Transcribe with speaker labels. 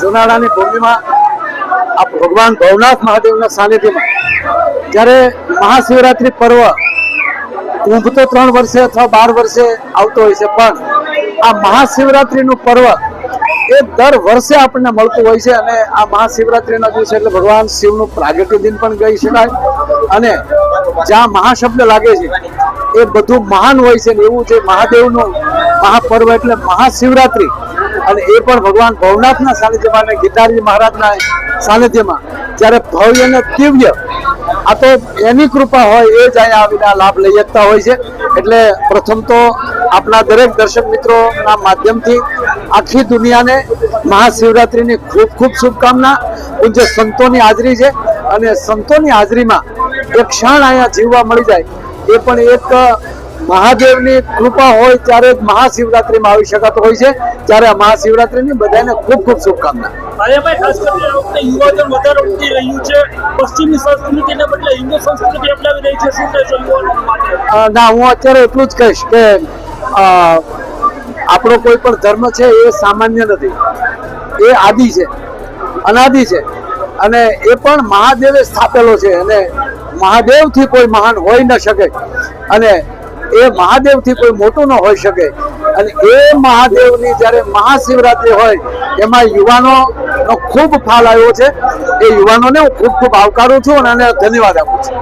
Speaker 1: જુનાળાની ભૂમિમાં આ ભગવાન ભવનાથ મહાદેવના સાનિધ્યમાં જ્યારે મહાશિવરાત્રિ પર્વ કુંભ તો ત્રણ વર્ષે અથવા બાર વર્ષે આવતો હોય છે, પણ આ મહાશિવરાત્રિનું પર્વ એ દર વર્ષે આપણને મળતું હોય છે અને આ મહાશિવરાત્રિના દિવસે એટલે ભગવાન શિવનું પ્રાગટ્ય દિન પણ ગઈ શકાય. અને જ્યાં મહાશબ્દ લાગે છે, એ બધું મહાન હોય છે ને એવું જે મહાદેવનું મહાપર્વ એટલે મહાશિવરાત્રિ. અને એ પણ ભગવાન ભવનાથના સાનિધ્યમાં અને ગીતાજી મહારાજના સાનિધ્યમાં. જ્યારે ભવ્ય અને દિવ્ય, આ તો એની કૃપા હોય એ જ અહીંયા આવીને આ લાભ લઈ શકતા હોય છે. એટલે પ્રથમ તો આપણા દરેક દર્શક મિત્રોના માધ્યમથી આખી દુનિયાને મહાશિવરાત્રિની ખૂબ ખૂબ શુભકામના, પૂજ્ય સંતોની હાજરી છે. અને સંતોની હાજરીમાં એક ક્ષણ અહીંયા જીવવા મળી જાય, એ પણ એક મહાદેવની કૃપા હોય ત્યારે જ મહાશિવરાત્રિમાં આવી શકતો હોય છે. ત્યારે આ મહાશિવરાત્રિની બધાને ખૂબ ખૂબ શુભકામના.
Speaker 2: ભાઈ ખાસ કરીને વખતે યુવાધન વધારે ઉઠી રહ્યું છે. પશ્ચિમી સંસ્કૃતિને બદલે હિન્દુ સંસ્કૃતિ અપનાવી રહી છે. શું કહેશો યુવાનો
Speaker 1: ના હું અત્યારે એટલું જ કહીશ કે આપણો કોઈ પણ ધર્મ છે એ સામાન્ય નથી. એ આદિ છે અનાદિ છે. અને એ પણ મહાદેવે સ્થાપેલો છે. અને મહાદેવથી કોઈ મહાન હોઈ ન શકે. અને એ મહાદેવથી કોઈ મોટું ન હોઈ શકે. અને એ મહાદેવની જ્યારે મહાશિવરાત્રિ હોય, એમાં યુવાનોનો ખૂબ ફાલ આવ્યો છે. એ યુવાનોને હું ખૂબ ખૂબ આવકારું છું અને ધન્યવાદ આપું છું.